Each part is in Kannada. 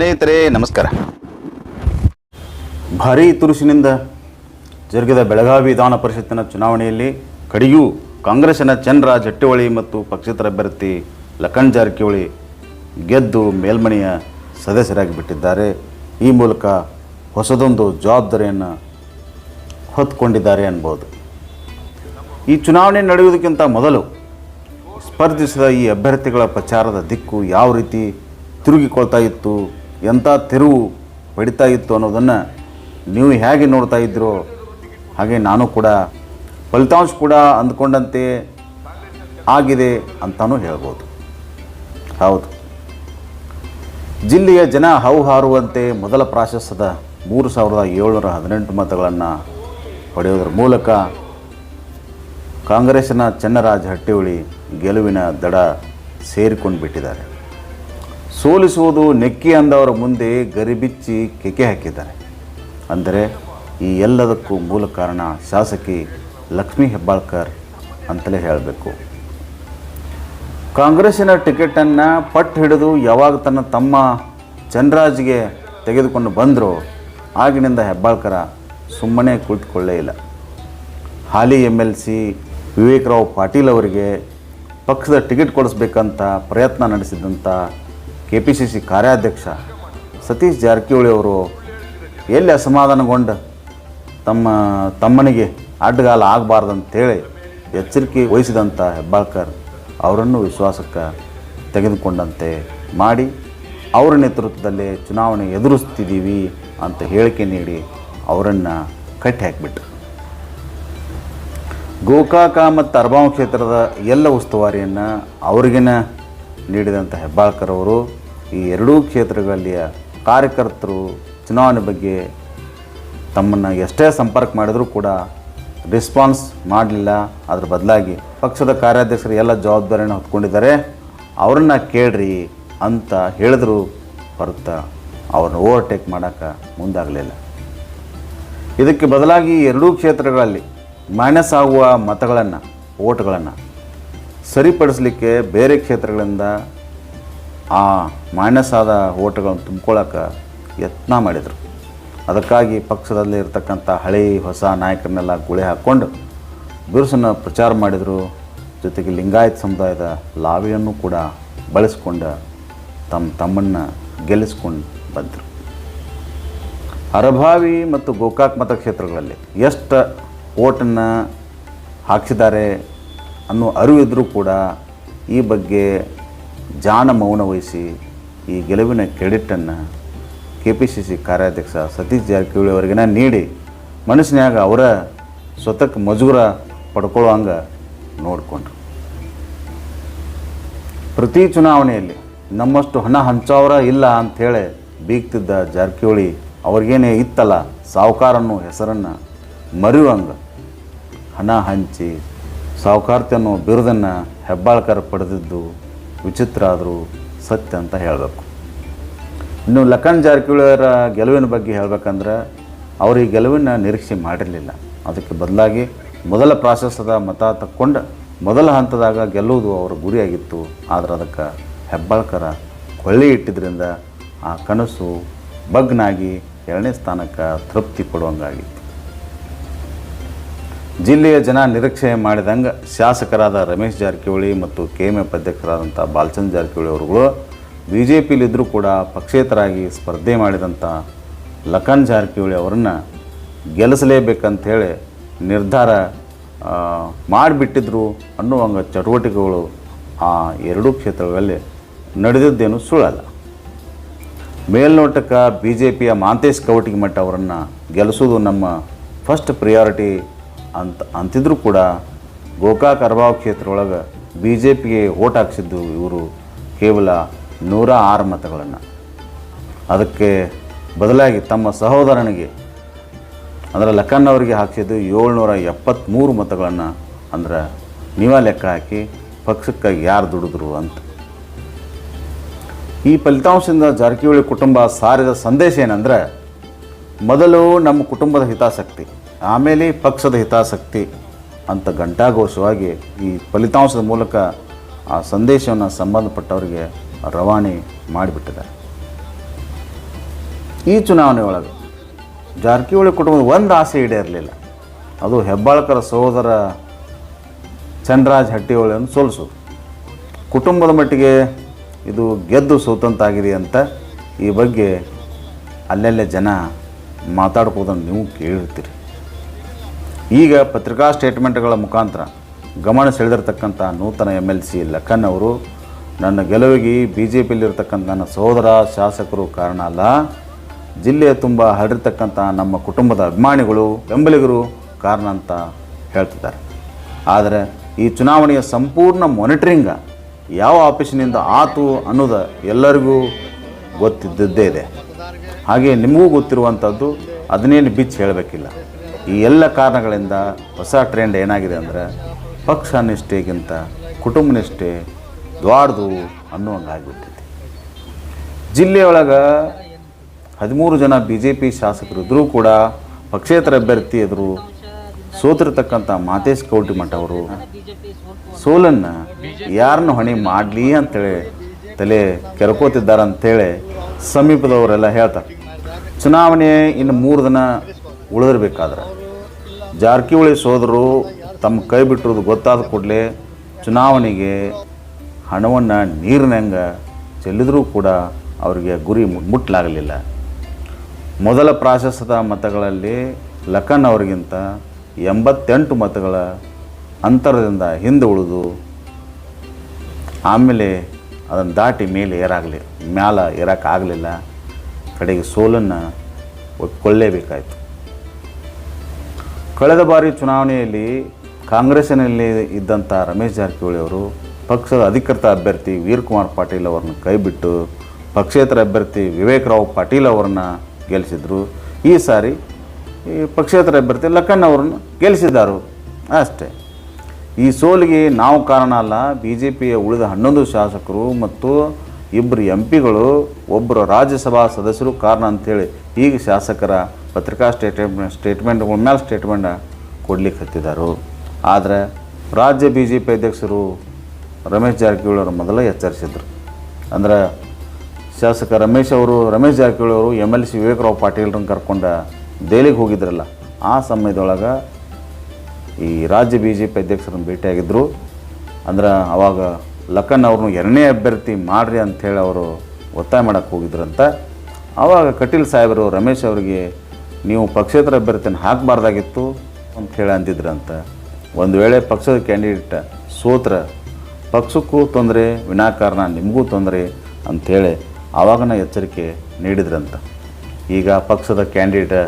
ಸ್ನೇಹಿತರೆ, ನಮಸ್ಕಾರ. ಭಾರೀ ತುರುಸಿನಿಂದ ಜರುಗಿದ ಬೆಳಗಾವಿ ವಿಧಾನ ಪರಿಷತ್ತಿನ ಚುನಾವಣೆಯಲ್ಲಿ ಕಡೆಯೂ ಕಾಂಗ್ರೆಸ್ಸಿನ ಚಂದ್ರ ಜಟ್ಟಿಹೊಳಿ ಮತ್ತು ಪಕ್ಷೇತರ ಅಭ್ಯರ್ಥಿ ಲಖನ್ ಜಾರಕಿಹೊಳಿ ಗೆದ್ದು ಮೇಲ್ಮನೆಯ ಸದಸ್ಯರಾಗಿ ಬಿಟ್ಟಿದ್ದಾರೆ. ಈ ಮೂಲಕ ಹೊಸದೊಂದು ಜವಾಬ್ದಾರಿಯನ್ನು ಹೊತ್ಕೊಂಡಿದ್ದಾರೆ ಅನ್ಬೋದು. ಈ ಚುನಾವಣೆ ನಡೆಯುವುದಕ್ಕಿಂತ ಮೊದಲು ಸ್ಪರ್ಧಿಸಿದ ಈ ಅಭ್ಯರ್ಥಿಗಳ ಪ್ರಚಾರದ ದಿಕ್ಕು ಯಾವ ರೀತಿ ತಿರುಗಿಕೊಳ್ತಾ ಇತ್ತು ಎಂಥ ತಿರುವು ಪಡಿತಾ ಇತ್ತು ಅನ್ನೋದನ್ನು ನೀವು ಹೇಗೆ ನೋಡ್ತಾ ಇದ್ದೀರೋ ಹಾಗೆ ನಾನು ಕೂಡ, ಫಲಿತಾಂಶ ಕೂಡ ಅಂದ್ಕೊಂಡಂತೆ ಆಗಿದೆ ಅಂತಲೂ ಹೇಳ್ಬೋದು. ಹೌದು. ಜಿಲ್ಲೆಯ ಜನ ಹೌಹಾರುವಂತೆ ಮೊದಲ ಪ್ರಾಶಸ್ತ್ಯದ ಮೂರು ಸಾವಿರದ ಏಳ್ನೂರ ಹದಿನೆಂಟು ಮತಗಳನ್ನು ಪಡೆಯೋದ್ರ ಮೂಲಕ ಕಾಂಗ್ರೆಸ್ನ ಚನ್ನರಾಜ ಹಟ್ಟಿಹೊಳಿ ಗೆಲುವಿನ ದಡ ಸೇರಿಕೊಂಡು ಬಿಟ್ಟಿದ್ದಾರೆ ಸೋಲಿಸುವುದು ನೆಕ್ಕಿ ಅಂದವರ ಮುಂದೆ ಗರಿಬಿಚ್ಚಿ ಕೆಕೆ ಹಾಕಿದ್ದಾರೆ. ಅಂದರೆ ಈ ಎಲ್ಲದಕ್ಕೂ ಮೂಲ ಕಾರಣ ಶಾಸಕಿ ಲಕ್ಷ್ಮೀ ಹೆಬ್ಬಾಳ್ಕರ್ ಅಂತಲೇ ಹೇಳಬೇಕು. ಕಾಂಗ್ರೆಸ್ಸಿನ ಟಿಕೆಟನ್ನು ಪಟ್ಟು ಹಿಡಿದು ಯಾವಾಗ ತನ್ನ ತಮ್ಮ ಚಂದ್ರಾಜ್ಗೆ ತೆಗೆದುಕೊಂಡು ಬಂದರೂ ಆಗಿನಿಂದ ಹೆಬ್ಬಾಳ್ಕರ ಸುಮ್ಮನೆ ಕುಳಿತುಕೊಳ್ಳೇ ಇಲ್ಲ. ಹಾಲಿ M L C Vivekrao Patil ಅವರಿಗೆ ಪಕ್ಷದ ಟಿಕೆಟ್ ಕೊಡಿಸ್ಬೇಕಂತ ಪ್ರಯತ್ನ ನಡೆಸಿದಂಥ ಕೆ ಪಿ ಸಿ ಸಿ ಕಾರ್ಯಾಧ್ಯಕ್ಷ ಸತೀಶ್ ಜಾರಕಿಹೊಳಿ ಅವರು ಎಲ್ಲಿ ಅಸಮಾಧಾನಗೊಂಡು ತಮ್ಮ ತಮ್ಮನಿಗೆ ಅಡ್ಡಗಾಲ ಆಗಬಾರ್ದಂತೇಳಿ ಎಚ್ಚರಿಕೆ ವಹಿಸಿದಂಥ ಹೆಬ್ಬಾಳ್ಕರ್ ಅವರನ್ನು ವಿಶ್ವಾಸಕ್ಕೆ ತೆಗೆದುಕೊಂಡಂತೆ ಮಾಡಿ ಅವರ ನೇತೃತ್ವದಲ್ಲಿ ಚುನಾವಣೆ ಎದುರಿಸ್ತಿದ್ದೀವಿ ಅಂತ ಹೇಳಿಕೆ ನೀಡಿ ಅವರನ್ನು ಕಟ್ಟಿ ಹಾಕಿಬಿಟ್ಟು ಗೋಕಾಕ ಮತ್ತು ಅರ್ಬಾವ್ ಕ್ಷೇತ್ರದ ಎಲ್ಲ ಉಸ್ತುವಾರಿಯನ್ನು ಅವರಿಗೇನ ನೀಡಿದಂಥ ಹೆಬ್ಬಾಳ್ಕರ್ ಅವರು ಈ ಎರಡೂ ಕ್ಷೇತ್ರಗಳಲ್ಲಿಯ ಕಾರ್ಯಕರ್ತರು ಚುನಾವಣೆ ಬಗ್ಗೆ ತಮ್ಮನ್ನು ಎಷ್ಟೇ ಸಂಪರ್ಕ ಮಾಡಿದರೂ ಕೂಡ ರೆಸ್ಪಾನ್ಸ್ ಮಾಡಲಿಲ್ಲ. ಅದರ ಬದಲಾಗಿ ಪಕ್ಷದ ಕಾರ್ಯಾಧ್ಯಕ್ಷರು ಎಲ್ಲ ಜವಾಬ್ದಾರಿಯನ್ನು ಹೊತ್ಕೊಂಡಿದ್ದಾರೆ. ಅವ್ರನ್ನ ಕೇಳ್ರಿ ಅಂತ ಹೇಳಿದ್ರು ಹೊರತ ಅವ್ರನ್ನ ಓವರ್ಟೇಕ್ ಮಾಡೋಕ್ಕೆ ಮುಂದಾಗಲಿಲ್ಲ. ಇದಕ್ಕೆ ಬದಲಾಗಿ ಎರಡೂ ಕ್ಷೇತ್ರಗಳಲ್ಲಿ ಮೈನಸ್ ಆಗುವ ಮತಗಳನ್ನು ಓಟ್ಗಳನ್ನು ಸರಿಪಡಿಸಲಿಕ್ಕೆ ಬೇರೆ ಕ್ಷೇತ್ರಗಳಿಂದ ಆ ಮೈನಸ್ ಆದ ಓಟ್ಗಳನ್ನು ತುಂಬ್ಕೊಳ್ಳೋಕೆ ಯತ್ನ ಮಾಡಿದರು. ಅದಕ್ಕಾಗಿ ಪಕ್ಷದಲ್ಲಿ ಇರತಕ್ಕಂಥ ಹಳೆ ಹೊಸ ನಾಯಕರನ್ನೆಲ್ಲ ಗುಳೆ ಹಾಕ್ಕೊಂಡು ಬಿರುಸನ್ನು ಪ್ರಚಾರ ಮಾಡಿದರು. ಜೊತೆಗೆ ಲಿಂಗಾಯತ್ ಸಮುದಾಯದ ಲಾವಿಯನ್ನು ಕೂಡ ಬಳಸ್ಕೊಂಡು ತಮ್ಮ ತಮ್ಮನ್ನು ಗೆಲ್ಲಿಸ್ಕೊಂಡು ಬಂದರು. ಅರಭಾವಿ ಮತ್ತು ಗೋಕಾಕ್ ಮತಕ್ಷೇತ್ರಗಳಲ್ಲಿ ಎಷ್ಟು ಓಟನ್ನು ಹಾಕಿಸಿದ್ದಾರೆ ಅನ್ನೋ ಅರಿವಿದ್ದರೂ ಕೂಡ ಈ ಬಗ್ಗೆ ಜಾನ ಮೌನ ವಹಿಸಿ ಈ ಗೆಲುವಿನ ಕ್ರೆಡಿಟನ್ನು ಕೆ ಪಿ ಸಿ ಸಿ ಕಾರ್ಯಾಧ್ಯಕ್ಷ ಸತೀಶ್ ಜಾರಕಿಹೊಳಿ ಅವರಿಗಿನ ನೀಡಿ ಮನಸ್ಸಿನಾಗ ಅವರ ಸ್ವತಃ ಮಜೂರ ಪಡ್ಕೊಳ್ಳೋ ಹಂಗೆ ನೋಡಿಕೊಂಡ್ರು. ಪ್ರತಿ ಚುನಾವಣೆಯಲ್ಲಿ ನಮ್ಮಷ್ಟು ಹಣ ಹಂಚೋರ ಇಲ್ಲ ಅಂಥೇಳಿ ಬೀಗ್ತಿದ್ದ ಜಾರಕಿಹೊಳಿ ಅವ್ರಿಗೇನೇ ಇತ್ತಲ್ಲ ಸಾವುಕಾರ ಅನ್ನೋ ಹೆಸರನ್ನು ಮರೆಯುವಂಗೆ. ಹಣ ಹಂಚಿ ಸಾವುಕಾರ್ತಿ ಅನ್ನೋ ಬಿರುದನ್ನು ಹೆಬ್ಬಾಳ್ಕರ್ ಪಡೆದಿದ್ದು ವಿಚಿತ್ರ ಆದರೂ ಸತ್ಯ ಅಂತ ಹೇಳಬೇಕು. ಇನ್ನು ಲಖನ್ ಜಾರಕಿಹೊಳಿಯವರ ಗೆಲುವಿನ ಬಗ್ಗೆ ಹೇಳಬೇಕಂದ್ರೆ ಅವರು ಈ ಗೆಲುವಿನ ನಿರೀಕ್ಷೆ ಮಾಡಿರಲಿಲ್ಲ. ಅದಕ್ಕೆ ಬದಲಾಗಿ ಮೊದಲ ಪ್ರಾಶಸ್ತ್ಯದ ಮತ ತಕ್ಕೊಂಡು ಮೊದಲ ಹಂತದಾಗ ಗೆಲ್ಲುವುದು ಅವರ ಗುರಿಯಾಗಿತ್ತು. ಆದರೆ ಅದಕ್ಕೆ ಹೆಬ್ಬಾಳ್ಕರ ಕೊಳ್ಳಿ ಇಟ್ಟಿದ್ದರಿಂದ ಆ ಕನಸು ಬಗ್ನಾಗಿ ಎರಡನೇ ಸ್ಥಾನಕ್ಕೆ ತೃಪ್ತಿ ಪಡುವಂಗಾಗಿತ್ತು ಜಿಲ್ಲೆಯ ಜನ ನಿರೀಕ್ಷೆ ಮಾಡಿದಂಗೆ ಶಾಸಕರಾದ ರಮೇಶ್ ಜಾರಕಿಹೊಳಿ ಮತ್ತು ಕೆ ಎಂ ಎಫ್ ಅಧ್ಯಕ್ಷರಾದಂಥ ಬಾಲಚಂದ್ರ ಜಾರಕಿಹೊಳಿ ಅವರುಗಳು ಬಿ ಜೆ ಪಿಲಿದ್ದರೂ ಕೂಡ ಪಕ್ಷೇತರಾಗಿ ಸ್ಪರ್ಧೆ ಮಾಡಿದಂಥ ಲಖನ್ ಜಾರಕಿಹೊಳಿ ಅವರನ್ನು ಗೆಲ್ಲಿಸಲೇಬೇಕಂಥೇಳಿ ನಿರ್ಧಾರ ಮಾಡಿಬಿಟ್ಟಿದ್ರು ಅನ್ನುವಂಗ ಚಟುವಟಿಕೆಗಳು ಆ ಎರಡೂ ಕ್ಷೇತ್ರಗಳಲ್ಲಿ ನಡೆದಿದ್ದೇನು ಸುಳ್ಳಲ್ಲ. ಮೇಲ್ನೋಟಕ್ಕೆ ಬಿ ಜೆ ಪಿಯ ಮಾಂತೇಶ್ ಕವಟಿಗಿಮಠ ಅವರನ್ನು ಗೆಲ್ಲಿಸೋದು ನಮ್ಮ ಫಸ್ಟ್ ಪ್ರಿಯಾರಿಟಿ ಅಂತ ಅಂತಿದ್ರೂ ಕೂಡ ಗೋಕಾಕ್ ಅರ್ಬಾವ್ ಕ್ಷೇತ್ರ ಒಳಗೆ ಬಿ ಜೆ ಪಿಗೆ ಓಟ್ ಹಾಕ್ಸಿದ್ದು ಇವರು ಕೇವಲ ನೂರ ಆರು ಮತಗಳನ್ನು. ಅದಕ್ಕೆ ಬದಲಾಗಿ ತಮ್ಮ ಸಹೋದರನಿಗೆ, ಅಂದರೆ ಲಖನ್ ಅವರಿಗೆ ಹಾಕಿಸಿದ್ದು ಏಳ್ನೂರ ಎಪ್ಪತ್ತ್ಮೂರು ಮತಗಳನ್ನು ಅಂದ್ರೆ ನೀವ ಲೆಕ್ಕ ಹಾಕಿ ಪಕ್ಷಕ್ಕೆ ಯಾರು ದುಡಿದ್ರು ಅಂತ. ಈ ಫಲಿತಾಂಶದಿಂದ ಜಾರಕಿಹೊಳಿ ಕುಟುಂಬ ಸಾರಿದ ಸಂದೇಶ ಏನಂದರೆ, ಮೊದಲು ನಮ್ಮ ಕುಟುಂಬದ ಹಿತಾಸಕ್ತಿ. ಆಮೇಲೆ ಪಕ್ಷದ ಹಿತಾಸಕ್ತಿ ಅಂತ ಘಂಟಾಘೋಷವಾಗಿ ಈ ಫಲಿತಾಂಶದ ಮೂಲಕ ಆ ಸಂದೇಶವನ್ನು ಸಂಬಂಧಪಟ್ಟವರಿಗೆ ರವಾನೆ ಮಾಡಿಬಿಟ್ಟಿದ್ದಾರೆ. ಈ ಚುನಾವಣೆ ಒಳಗೆ ಜಾರಕಿಹೊಳಿ ಕುಟುಂಬದ ಒಂದು ಆಸೆ ಈಡೇರಲಿಲ್ಲ. ಅದು ಹೆಬ್ಬಾಳ್ಕರ ಸಹೋದರ ಚಂದ್ರರಾಜ್ ಹಟ್ಟಿಹೊಳಿಯನ್ನು ಸೋಲಿಸೋದು ಕುಟುಂಬದ ಮಟ್ಟಿಗೆ ಇದು ಗೆದ್ದು ಸೋತಂತಾಗಿದೆ ಅಂತ ಈ ಬಗ್ಗೆ ಅಲ್ಲೆಲ್ಲೇ ಜನ ಮಾತಾಡ್ಬೋದನ್ನು ನೀವು ಕೇಳಿರ್ತೀರಿ ಈಗ ಪತ್ರಿಕಾ ಸ್ಟೇಟ್ಮೆಂಟ್ಗಳ ಮುಖಾಂತರ ಗಮನ ಸೆಳೆದಿರ್ತಕ್ಕಂಥ ನೂತನ ಎಂ ಎಲ್ ಸಿ ಲಖನ್ ಅವರು, ನನ್ನ ಗೆಲುವಿಗೆ ಬಿ ಜೆ ಪಿಯಲ್ಲಿರ್ತಕ್ಕಂಥ ನನ್ನ ಸಹೋದರ ಶಾಸಕರು ಕಾರಣ ಅಲ್ಲ, ಜಿಲ್ಲೆಯ ತುಂಬ ಹರಡಿರ್ತಕ್ಕಂಥ ನಮ್ಮ ಕುಟುಂಬದ ಅಭಿಮಾನಿಗಳು ಬೆಂಬಲಿಗರು ಕಾರಣ ಅಂತ ಹೇಳ್ತಿದ್ದಾರೆ. ಆದರೆ ಈ ಚುನಾವಣೆಯ ಸಂಪೂರ್ಣ ಮಾನಿಟ್ರಿಂಗ ಯಾವ ಆಫೀಸಿನಿಂದ ಆತು ಅನ್ನೋದು ಎಲ್ಲರಿಗೂ ಗೊತ್ತಿದ್ದದ್ದೇ ಇದೆ. ಹಾಗೆ ನಿಮಗೂ ಗೊತ್ತಿರುವಂಥದ್ದು ಅದನ್ನೇನು ಬಿಚ್ಚಿ ಹೇಳಬೇಕಿಲ್ಲ. ಈ ಎಲ್ಲ ಕಾರಣಗಳಿಂದ ಹೊಸ ಟ್ರೆಂಡ್ ಏನಾಗಿದೆ ಅಂದರೆ ಪಕ್ಷ ನಿಷ್ಠೆಗಿಂತ ಕುಟುಂಬ ನಿಷ್ಠೆ ದ್ವಾಡ್ದು ಅನ್ನುವಂಗಾಗಿಬಿಟ್ಟಿದೆ. ಜಿಲ್ಲೆಯೊಳಗೆ ಹದಿಮೂರು ಜನ ಬಿ ಜೆ ಪಿ ಶಾಸಕರು ಇದ್ದರೂ ಕೂಡ ಪಕ್ಷೇತರ ಅಭ್ಯರ್ಥಿ ಎದುರು ಸೋತಿರ್ತಕ್ಕಂಥ ಮಾತೇಶ್ ಕೌಟಿಮಠ ಅವರು ಸೋಲನ್ನು ಯಾರನ್ನು ಹೊಣೆ ಮಾಡಲಿ ಅಂತೇಳಿ ತಲೆ ಕೆರ್ಕೋತಿದ್ದಾರೆ ಅಂತೇಳಿ ಸಮೀಪದವರೆಲ್ಲ ಹೇಳ್ತಾರೆ. ಚುನಾವಣೆ ಇನ್ನು ಮೂರು ದಿನ ಉಳಿದಿರ್ಬೇಕಾದ್ರೆ. ಜಾರಕಿಹೊಳಿ ಸೋದರು ತಮ್ಮ ಕೈ ಬಿಟ್ಟಿರೋದು ಗೊತ್ತಾದ ಕೂಡಲೇ ಚುನಾವಣೆಗೆ ಹಣವನ್ನು ನೀರಿನಂಗ ಚೆಲ್ಲಿದರೂ ಕೂಡ ಅವರಿಗೆ ಗುರಿ ಮುಟ್ಟಲಾಗಲಿಲ್ಲ ಮೊದಲ ಪ್ರಾಶಸ್ತ್ಯದ ಮತಗಳಲ್ಲಿ ಲಖನ್ ಅವರಿಗಿಂತ ಎಂಬತ್ತೆಂಟು ಮತಗಳ ಅಂತರದಿಂದ ಹಿಂದೆ ಉಳಿದು ಆಮೇಲೆ ಅದನ್ನು ದಾಟಿ ಮೇಲೆ ಏರಾಗಲಿ, ಮ್ಯಾಲ ಏರೋಕ್ಕಾಗಲಿಲ್ಲ. ಕಡೆಗೆ ಸೋಲನ್ನು ಒಪ್ಕೊಳ್ಳೇಬೇಕಾಯಿತು. ಕಳೆದ ಬಾರಿ ಚುನಾವಣೆಯಲ್ಲಿ ಕಾಂಗ್ರೆಸ್ಸಿನಲ್ಲಿ ಇದ್ದಂಥ ರಮೇಶ್ ಜಾರಕಿಹೊಳಿ ಅವರು ಪಕ್ಷದ ಅಧಿಕೃತ ಅಭ್ಯರ್ಥಿ ವೀರಕುಮಾರ್ ಪಾಟೀಲ್ ಅವರನ್ನು ಕೈಬಿಟ್ಟು ಪಕ್ಷೇತರ ಅಭ್ಯರ್ಥಿ ವಿವೇಕ್ ರಾವ್ ಪಾಟೀಲ್ ಅವರನ್ನು ಗೆಲ್ಲಿಸಿದ್ರು ಈ ಸಾರಿ ಈ ಪಕ್ಷೇತರ ಅಭ್ಯರ್ಥಿ ಲಖನ್ ಅವರನ್ನು ಗೆಲ್ಲಿಸಿದ್ದಾರೆ ಅಷ್ಟೇ. ಈ ಸೋಲಿಗೆ ನಾವು ಕಾರಣ ಅಲ್ಲ ಬಿ ಜೆ ಪಿಯ ಉಳಿದ ಹನ್ನೊಂದು ಶಾಸಕರು ಮತ್ತು ಇಬ್ಬರು ಎಂ ಪಿಗಳು ಒಬ್ಬರು ರಾಜ್ಯಸಭಾ ಸದಸ್ಯರು ಕಾರಣ ಅಂಥೇಳಿ ಈಗ ಶಾಸಕರ ಪತ್ರಿಕಾ ಸ್ಟೇಟ್ಮೆಂಟ್ ಸ್ಟೇಟ್ಮೆಂಟ್ಗಳ ಮೇಲೆ ಸ್ಟೇಟ್ಮೆಂಟ್ ಕೊಡ್ಲಿಕ್ಕೆ ಹತ್ತಿದ್ದಾರೆ ಆದರೆ ರಾಜ್ಯ ಬಿ ಜೆ ಪಿ ಅಧ್ಯಕ್ಷರು ರಮೇಶ್ ಜಾರಕಿಹೊಳಿ ಅವರು ಮೊದಲೇ ಎಚ್ಚರಿಸಿದ್ರು. ಅಂದ್ರೆ ಶಾಸಕ ರಮೇಶ್ ಅವರು, ರಮೇಶ್ ಜಾರಕಿಹೊಳಿ ಅವರು ಎಂ ಎಲ್ ಸಿ ವಿವೇಕರಾವ್ ಪಾಟೀಲ್ರನ್ನ ಕರ್ಕೊಂಡು ದೆಹಲಿಗೆ ಹೋಗಿದ್ರಲ್ಲ, ಆ ಸಮಯದೊಳಗೆ ಈ ರಾಜ್ಯ ಬಿ ಜೆ ಪಿ ಅಧ್ಯಕ್ಷರನ್ನು ಭೇಟಿಯಾಗಿದ್ದರು ಅಂದ್ರೆ ಅವಾಗ ಲಖನ್ ಅವ್ರನ್ನ ಎರಡನೇ ಅಭ್ಯರ್ಥಿ ಮಾಡ್ರಿ ಅಂಥೇಳಿ ಅವರು ಒತ್ತಾಯ ಮಾಡೋಕ್ಕೆ ಹೋಗಿದ್ರಂತ ಆವಾಗ ಕಟೀಲ್ ಸಾಹೇಬರು, ರಮೇಶ್ ಅವರಿಗೆ ನೀವು ಪಕ್ಷೇತರ ಅಭ್ಯರ್ಥಿನ ಹಾಕಬಾರ್ದಾಗಿತ್ತು ಅಂಥೇಳಿ ಅಂದಿದ್ರಂತ. ಒಂದು ವೇಳೆ ಪಕ್ಷದ ಕ್ಯಾಂಡಿಡೇಟ್ ಸೋತ್ರ, ಪಕ್ಷಕ್ಕೂ ತೊಂದರೆ, ವಿನಾಕಾರಣ, ನಿಮಗೂ ತೊಂದರೆ ಅಂಥೇಳಿ ಆವಾಗನ ಎಚ್ಚರಿಕೆ ನೀಡಿದ್ರಂತ. ಈಗ ಪಕ್ಷದ ಕ್ಯಾಂಡಿಡೇಟ್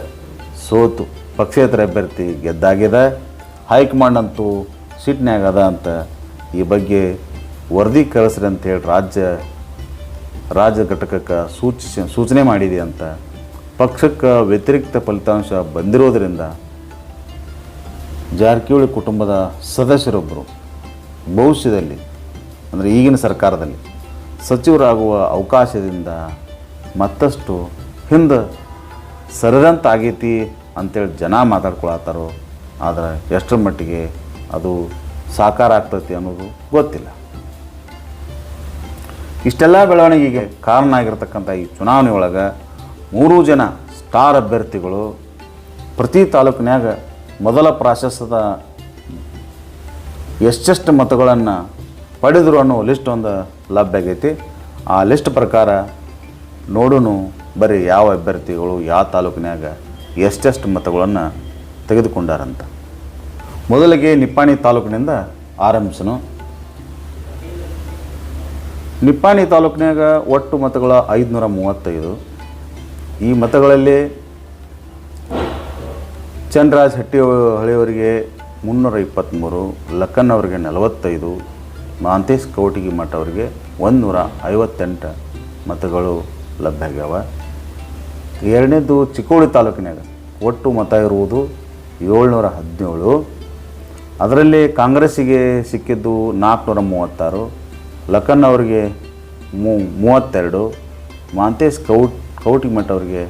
ಸೋತು, ಪಕ್ಷೇತರ ಅಭ್ಯರ್ಥಿ ಗೆದ್ದಾಗಿದೆ ಹೈಕಮಾಂಡ್ ಅಂತೂ ಸಿಟ್ನ್ಯಾಗ ಅದ ಅಂತ ಈ ಬಗ್ಗೆ ವರದಿ ಕಳಿಸ್ರಿ ಅಂತೇಳಿ ರಾಜ್ಯ ರಾಜ್ಯ ಘಟಕಕ್ಕೆ ಸೂಚಿಸಿ, ಸೂಚನೆ ಮಾಡಿದೆ ಅಂತ ಪಕ್ಷಕ್ಕೆ ವ್ಯತಿರಿಕ್ತ ಫಲಿತಾಂಶ ಬಂದಿರೋದರಿಂದ ಜಾರಕಿಹೊಳಿ ಕುಟುಂಬದ ಸದಸ್ಯರೊಬ್ಬರು ಭವಿಷ್ಯದಲ್ಲಿ, ಅಂದರೆ ಈಗಿನ ಸರ್ಕಾರದಲ್ಲಿ ಸಚಿವರಾಗುವ ಅವಕಾಶದಿಂದ ಮತ್ತಷ್ಟು ಹಿಂದೆ ಸರಿದಂತಾಗೈತಿ ಅಂತೇಳಿ ಜನ ಮಾತಾಡ್ಕೊಳತ್ತಾರೋ, ಆದರೆ ಎಷ್ಟರ ಮಟ್ಟಿಗೆ ಅದು ಸಾಕಾರ ಆಗ್ತೈತಿ ಅನ್ನೋದು ಗೊತ್ತಿಲ್ಲ. ಇಷ್ಟೆಲ್ಲ ಬೆಳವಣಿಗೆಗೆ ಕಾರಣ ಆಗಿರತಕ್ಕಂಥ ಈ ಚುನಾವಣೆ ಒಳಗೆ ಮೂರು ಜನ ಸ್ಟಾರ್ ಅಭ್ಯರ್ಥಿಗಳು ಪ್ರತಿ ತಾಲೂಕಿನ್ಯಾಗ ಮೊದಲ ಪ್ರಾಶಸ್ತ್ಯದ ಎಷ್ಟೆಷ್ಟು ಮತಗಳನ್ನು ಪಡೆದರು ಅನ್ನೋ ಲಿಸ್ಟ್ ಒಂದು ಲಭ್ಯ ಆಗೈತಿ. ಆ ಲಿಸ್ಟ್ ಪ್ರಕಾರ ನೋಡೋನು ಬರೀ ಯಾವ ಅಭ್ಯರ್ಥಿಗಳು ಯಾವ ತಾಲೂಕಿನ್ಯಾಗ ಎಷ್ಟೆಷ್ಟು ಮತಗಳನ್ನು ತೆಗೆದುಕೊಂಡಾರಂತ. ಮೊದಲಿಗೆ ನಿಪ್ಪಾಣಿ ತಾಲೂಕಿನಿಂದ ಆರಂಭಿಸನು ನಿಪ್ಪಾಣಿ ತಾಲೂಕಿನಾಗ ಒಟ್ಟು ಮತಗಳ ಐದುನೂರ ಮೂವತ್ತೈದು. ಈ ಮತಗಳಲ್ಲಿ ಚಂದ್ರರಾಜ್ ಹಟ್ಟಿ ಹಳೆಯವರಿಗೆ ಮುನ್ನೂರ ಇಪ್ಪತ್ತ್ಮೂರು ಲಕ್ಕನ್ ಅವರಿಗೆ ನಲವತ್ತೈದು, ಮಾಂತೇಶ್ ಕೌಟಿಗಿ ಮಠ ಅವರಿಗೆ ಒಂದುನೂರ ಐವತ್ತೆಂಟು ಮತಗಳು ಲಭ್ಯ ಆಗ್ಯಾವ. ಎರಡನೇದು ಚಿಕ್ಕೋಳಿ ತಾಲೂಕಿನಾಗ ಒಟ್ಟು ಮತ ಇರುವುದು ಏಳ್ನೂರ ಹದಿನೇಳು. ಅದರಲ್ಲಿ ಕಾಂಗ್ರೆಸ್ಸಿಗೆ ಸಿಕ್ಕಿದ್ದು ನಾಲ್ಕುನೂರ ಮೂವತ್ತಾರು, ಲಖನ್ ಅವರಿಗೆ ಮೂವತ್ತೆರಡು, ಮಾಂತೇಶ್ ಕೌಟ್ ಕೌಟಿಮಠ ಅವರಿಗೆ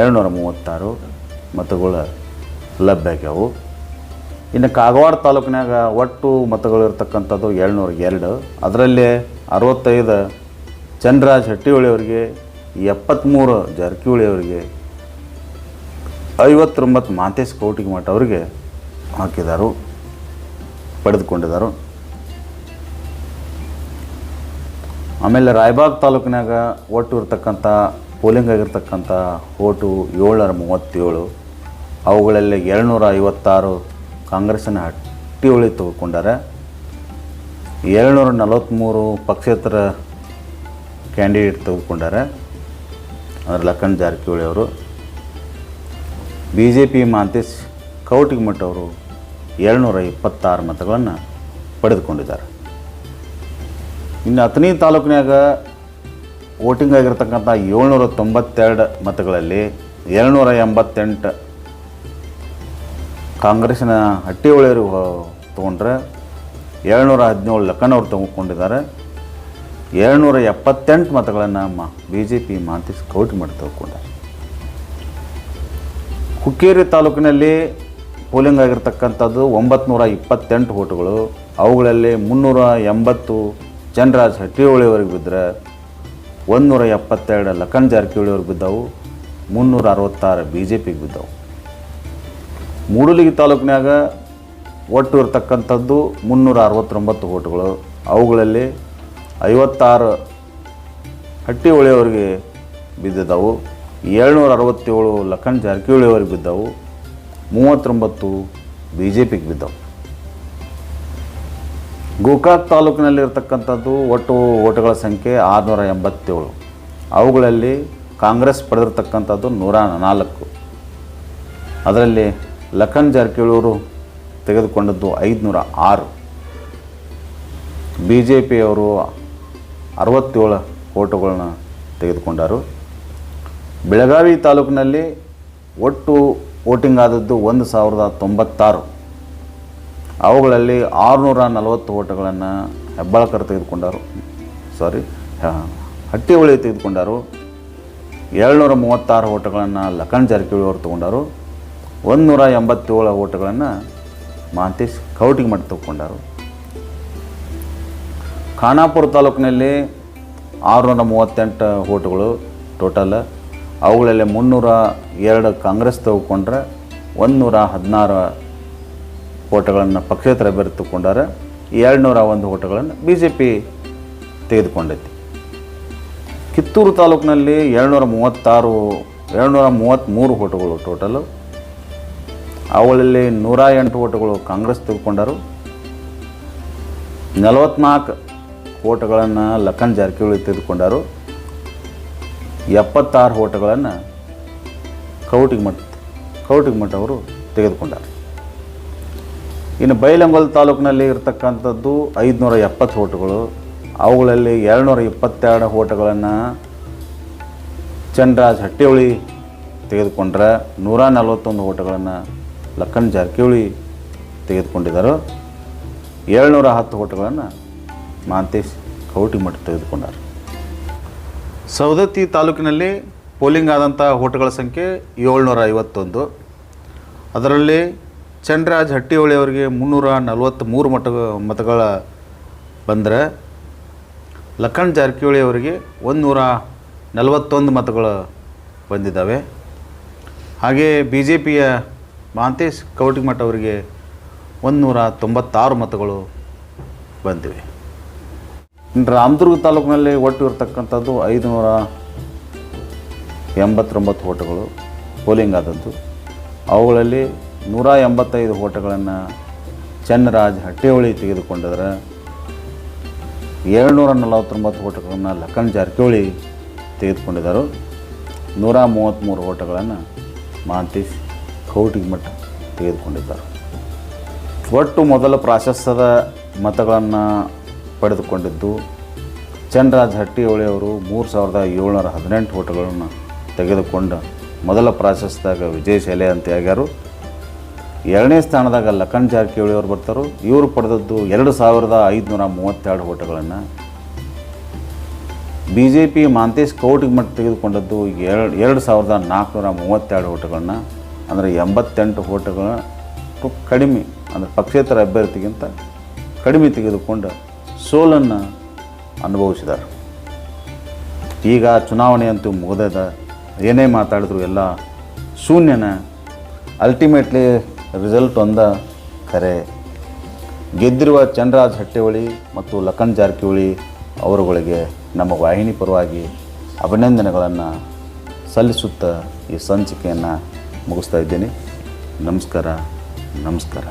ಏಳ್ನೂರ ಮೂವತ್ತಾರು ಮತಗಳು ಲಭ್ಯ ಆಗ್ಯಾವು ಇನ್ನು ಕಾಗವಾಡ ತಾಲೂಕಿನಾಗ ಒಟ್ಟು ಮತಗಳು ಇರ್ತಕ್ಕಂಥದ್ದು ಏಳ್ನೂರ ಎರಡು. ಅದರಲ್ಲಿ ಅರವತ್ತೈದು ಚಂದ್ರರಾಜ್ ಹಟ್ಟಿಹೊಳಿ ಅವರಿಗೆ ಎಪ್ಪತ್ತ್ಮೂರು ಜಾರಕಿಹೊಳಿ ಅವರಿಗೆ, ಐವತ್ತೊಂಬತ್ತು ಮಾತೇಶ್ ಕೌಟಿಗೆ ಮಠ ಅವರಿಗೆ ಹಾಕಿದರು ಪಡೆದುಕೊಂಡಿದ್ದಾರೆ ಆಮೇಲೆ ರಾಯಬಾಗ್ ತಾಲೂಕಿನಾಗ ಒಟ್ಟು ಇರ್ತಕ್ಕಂಥ ಪೋಲಿಂಗ್ ಆಗಿರ್ತಕ್ಕಂಥ ಓಟು ಏಳ್ನೂರ ಮೂವತ್ತೇಳು, ಅವುಗಳಲ್ಲಿ ಏಳ್ನೂರ ಐವತ್ತಾರು ಕಾಂಗ್ರೆಸ್ಸಿನ ಹಟ್ಟಿಹೊಳಿ ತೆಗೆದುಕೊಂಡಾರೆ ಏಳ್ನೂರ ನಲವತ್ತ್ಮೂರು ಪಕ್ಷೇತರ ಕ್ಯಾಂಡಿಡೇಟ್ ತೆಗೆದುಕೊಂಡಾರೆ ಅಂದರೆ ಲಕ್ಕಣ್ ಜಾರಕಿಹೊಳಿ ಅವರು B J P Mahantesh Kautimath ಅವರು ಏಳ್ನೂರ ಇಪ್ಪತ್ತಾರು ಮತಗಳನ್ನು ಪಡೆದುಕೊಂಡಿದ್ದಾರೆ. ಇನ್ನು ಹತ್ತನೇ ತಾಲೂಕಿನಾಗ ವೋಟಿಂಗ್ ಆಗಿರ್ತಕ್ಕಂಥ ಏಳ್ನೂರ ತೊಂಬತ್ತೆರಡು ಮತಗಳಲ್ಲಿ ಏಳ್ನೂರ ಎಂಬತ್ತೆಂಟು ಕಾಂಗ್ರೆಸ್ಸಿನ ಹಟ್ಟಿಹೊಳೆಯವರು ತೊಗೊಂಡ್ರೆ ಏಳ್ನೂರ ಹದಿನೇಳು ಲಕ್ಕನವ್ರು ತೊಗೊಂಡಿದ್ದಾರೆ ಏಳ್ನೂರ ಎಪ್ಪತ್ತೆಂಟು ಮತಗಳನ್ನು ಮ ಬಿ ಜೆ ಪಿ ಮಾತಿ ಸ್ಕೌಟ್ ಮಾಡಿ ತೊಗೊಂಡಿದ್ದಾರೆ ಹುಕ್ಕೇರಿ ತಾಲೂಕಿನಲ್ಲಿ ಪೋಲಿಂಗ್ ಆಗಿರ್ತಕ್ಕಂಥದ್ದು ಒಂಬತ್ತು ಇಪ್ಪತ್ತೆಂಟು ಓಟುಗಳು ಅವುಗಳಲ್ಲಿ ಮುನ್ನೂರ ಎಂಬತ್ತು ಚಂದ್ರರಾಜ್ ಹಟ್ಟಿಹೊಳಿಯವರೆಗೆ ಬಿದ್ದರೆ ಒಂದುನೂರ ಎಪ್ಪತ್ತೆರಡು ಲಖನ್ ಜಾರಕಿಹೊಳಿಯವ್ರಿಗೆ ಬಿದ್ದವು. ಮುನ್ನೂರ ಅರವತ್ತಾರು ಬಿ ಜೆ ಪಿಗೆ ಬಿದ್ದವು. ಮೂಡಲಿಗಿ ತಾಲೂಕಿನಾಗ ಒಟ್ಟು ಇರ್ತಕ್ಕಂಥದ್ದು ಮುನ್ನೂರ ಅರವತ್ತೊಂಬತ್ತು ಓಟುಗಳು. ಅವುಗಳಲ್ಲಿ ಐವತ್ತಾರು ಹಟ್ಟಿಹೊಳಿಯವರಿಗೆ ಬಿದ್ದಿದ್ದವು. ಏಳ್ನೂರ ಅರವತ್ತೇಳು ಲಖನ್ ಜಾರಕಿಹೊಳಿಯವರಿಗೆ ಬಿದ್ದವು. ಮೂವತ್ತೊಂಬತ್ತು ಬಿ ಜೆ ಪಿಗೆ ಬಿದ್ದವು. ಗೋಕಾಕ್ ತಾಲೂಕಿನಲ್ಲಿರ್ತಕ್ಕಂಥದ್ದು ಒಟ್ಟು ಓಟುಗಳ ಸಂಖ್ಯೆ ಆರುನೂರ ಎಂಬತ್ತೇಳು. ಅವುಗಳಲ್ಲಿ ಕಾಂಗ್ರೆಸ್ ಪಡೆದಿರ್ತಕ್ಕಂಥದ್ದು ನೂರ ನಾಲ್ಕು. ಅದರಲ್ಲಿ ಲಖನ್ ಜಾರಕಿಹೊಳಿಯವರು ತೆಗೆದುಕೊಂಡದ್ದು ಐದುನೂರ ಆರು. ಬಿ ಜೆ ಪಿಯವರು ಅರವತ್ತೇಳು ಓಟುಗಳನ್ನ ತೆಗೆದುಕೊಂಡರು. ಬೆಳಗಾವಿ ತಾಲೂಕಿನಲ್ಲಿ ಒಟ್ಟು ವೋಟಿಂಗ್ ಆದದ್ದು ಒಂದು ಸಾವಿರದ ತೊಂಬತ್ತಾರು. ಅವುಗಳಲ್ಲಿ ಆರುನೂರ ನಲವತ್ತು ಓಟುಗಳನ್ನು ಹೆಬ್ಬಾಳ್ಕರ್ ತೆಗೆದುಕೊಂಡರು. ಸಾರಿ ಹಟ್ಟಿಹೊಳಿ ತೆಗೆದುಕೊಂಡರು. ಏಳ್ನೂರ ಮೂವತ್ತಾರು ಓಟುಗಳನ್ನು ಲಖನ್ ಜಾರಕಿಹೊಳಿ ಅವರು ತೊಗೊಂಡರು. ಒಂದುನೂರ ಎಂಬತ್ತೇಳು ಓಟುಗಳನ್ನು ಮಾಂತೇಶ್ ಕೌಟಿಗೆ ಮಾಡಿ ತೆಗೆದುಕೊಂಡರು ಖಾನಾಪುರ ತಾಲೂಕಿನಲ್ಲಿ ಆರುನೂರ ಮೂವತ್ತೆಂಟು ಓಟುಗಳು ಟೋಟಲ್. ಅವುಗಳಲ್ಲಿ ಮುನ್ನೂರ ಎರಡು ಕಾಂಗ್ರೆಸ್ ತೆಗೆದುಕೊಂಡ್ರೆ ಒಂದುನೂರ ಹದಿನಾರು ಓಟುಗಳನ್ನು ಪಕ್ಷೇತರ ಅಭ್ಯರ್ಥಿ ಎರಡು ನೂರ ಒಂದು ಓಟುಗಳನ್ನು ಬಿ ಜೆ ಪಿ ತೆಗೆದುಕೊಂಡೈತಿ. ಕಿತ್ತೂರು ತಾಲೂಕಿನಲ್ಲಿ ಏಳ್ನೂರ ಮೂವತ್ತಾರು ಏಳ್ನೂರ ಮೂವತ್ತ್ಮೂರು ಓಟುಗಳು ಟೋಟಲು ಅವುಗಳಲ್ಲಿ ನೂರ ಎಂಟು ಓಟುಗಳು ಕಾಂಗ್ರೆಸ್ ತೆಗೆದುಕೊಂಡರು. ನಲವತ್ನಾಲ್ಕು ಓಟುಗಳನ್ನು ಲಖನ್ ಜಾರಕಿಹೊಳಿ ತೆಗೆದುಕೊಂಡರು. ಎಪ್ಪತ್ತಾರು ಓಟಗಳನ್ನು ಕೌಟಿಗೆ ಮಠ ಕೌಟಿಗೆ ಮಠ ಅವರು ತೆಗೆದುಕೊಂಡರು. ಇನ್ನು ಬೈಲಂಗಲ್ ತಾಲೂಕಿನಲ್ಲಿ ಇರತಕ್ಕಂಥದ್ದು ಐದುನೂರ ಎಪ್ಪತ್ತು ಓಟುಗಳು. ಅವುಗಳಲ್ಲಿ ಎರಡುನೂರ ಇಪ್ಪತ್ತೆರಡು ಓಟುಗಳನ್ನು ಚಂದ್ರರಾಜ್ ಹಟ್ಟಿಹೊಳಿ ತೆಗೆದುಕೊಂಡ್ರೆ ನೂರ ನಲವತ್ತೊಂದು ಓಟುಗಳನ್ನು ಲಕ್ಕನ್ ಜಾರಕಿಹೊಳಿ ತೆಗೆದುಕೊಂಡಿದ್ದರು. ಏಳ್ನೂರ ಹತ್ತು ಓಟುಗಳನ್ನು ಮಾಂತೇಶ್ ಕೌಟಿಮಠ ತೆಗೆದುಕೊಂಡರು. ಸವದತ್ತಿ ತಾಲೂಕಿನಲ್ಲಿ ಪೋಲಿಂಗ್ ಆದಂಥ ಓಟುಗಳ ಸಂಖ್ಯೆ ಏಳ್ನೂರ ಐವತ್ತೊಂದು. ಅದರಲ್ಲಿ ಚಂದ್ರರಾಜ್ ಹಟ್ಟಿಹೊಳಿ ಅವರಿಗೆ ಮುನ್ನೂರ ನಲವತ್ತ್ಮೂರು ಮತ, ಮತಗಳ ಬಂದರೆ, ಲಖನ್ ಜಾರಕಿಹೊಳಿ ಅವರಿಗೆ ಒಂದು ನೂರ ನಲವತ್ತೊಂದು ಮತಗಳು ಬಂದಿದ್ದಾವೆ. ಹಾಗೇ ಬಿ ಜೆ ಪಿಯ ಮಹಾಂತೇಶ್ ಕೌಟಿಮಠ ಅವರಿಗೆ ಒಂದು ನೂರ ತೊಂಬತ್ತಾರು ಮತಗಳು ಬಂದಿವೆ. ಇನ್ನು ರಾಮದುರ್ಗ ತಾಲೂಕಿನಲ್ಲಿ ಒಟ್ಟು ಇರತಕ್ಕಂಥದ್ದು ಐದುನೂರ ಎಂಬತ್ತೊಂಬತ್ತು ಓಟುಗಳು, ಪೋಲಿಂಗ್ ಆದದ್ದು. ಅವುಗಳಲ್ಲಿ ನೂರ ಎಂಬತ್ತೈದು ಓಟುಗಳನ್ನು ಚನ್ನರಾಜ್ ಹಟ್ಟಿಹೊಳಿ ತೆಗೆದುಕೊಂಡಿದ್ರೆ ಏಳ್ನೂರ ನಲವತ್ತೊಂಬತ್ತು ಓಟುಗಳನ್ನು ಲಕ್ಕನ್ ಜಾರಕಿಹೊಳಿ ತೆಗೆದುಕೊಂಡಿದ್ದರು. ನೂರ ಮೂವತ್ತ್ಮೂರು ಓಟುಗಳನ್ನು ಮಹಾಂತೇಶ್ ಕೌಟಿಮಠ ತೆಗೆದುಕೊಂಡಿದ್ದರು. ಒಟ್ಟು ಮೊದಲ ಪ್ರಾಶಸ್ತ್ಯದ ಮತಗಳನ್ನು ಪಡೆದುಕೊಂಡಿದ್ದು ಚಂದ್ರರಾಜ್ ಹಟ್ಟಿಹೊಳಿ ಅವರು ಮೂರು ಸಾವಿರದ ಏಳ್ನೂರ ಹದಿನೆಂಟು ಓಟುಗಳನ್ನು ತೆಗೆದುಕೊಂಡು ಮೊದಲ ಪ್ರಾಶಸ್ತ್ಯದಾಗ ವಿಜಯಶಾಲೆ ಅಂತ ಆಗ್ಯಾರು ಎರಡನೇ ಸ್ಥಾನದಾಗ ಲಖನ್ ಜಾರಕಿಹೊಳಿ ಅವರು ಬರ್ತಾರೆ, ಇವರು ಪಡೆದದ್ದು ಎರಡು ಸಾವಿರದ ಐದುನೂರ ಮೂವತ್ತೆರಡು ಓಟುಗಳನ್ನು. ಬಿ ಜೆ ಪಿ ಮಾಂತೇಶ್ ಕೌಟಿಗೆ ಮಟ್ಟ ತೆಗೆದುಕೊಂಡದ್ದು ಎರಡು ಎರಡು ಸಾವಿರದ ನಾಲ್ಕುನೂರ ಮೂವತ್ತೆರಡು ಓಟುಗಳನ್ನ. ಅಂದರೆ ಎಂಬತ್ತೆಂಟು ಓಟುಗಳ ಕಡಿಮೆ, ಅಂದರೆ ಪಕ್ಷೇತರ ಅಭ್ಯರ್ಥಿಗಿಂತ ಕಡಿಮೆ ತೆಗೆದುಕೊಂಡು ಸೋಲನ್ನು ಅನುಭವಿಸಿದ್ದಾರೆ. ಈಗ ಚುನಾವಣೆ ಅಂತೂ ಮುಗಿದದ. ಏನೇ ಮಾತಾಡಿದ್ರು ಎಲ್ಲ ಶೂನ್ಯನ ಅಲ್ಟಿಮೇಟ್ಲಿ ರಿಸಲ್ಟ್ ಒಂದ ಕರೆ. ಗೆದ್ದಿರುವ ಚಂದ್ರರಾಜ್ ಹಟ್ಟೆಹೊಳಿ ಮತ್ತು ಲಖನ್ ಜಾರಕಿಹೊಳಿ ಅವರುಗಳಿಗೆ ನಮ್ಮ ವಾಹಿನಿ ಪರವಾಗಿ ಅಭಿನಂದನೆಗಳನ್ನು ಸಲ್ಲಿಸುತ್ತಾ ಈ ಸಂಚಿಕೆಯನ್ನು ಮುಗಿಸ್ತಾ ಇದ್ದೀನಿ. ನಮಸ್ಕಾರ ನಮಸ್ಕಾರ.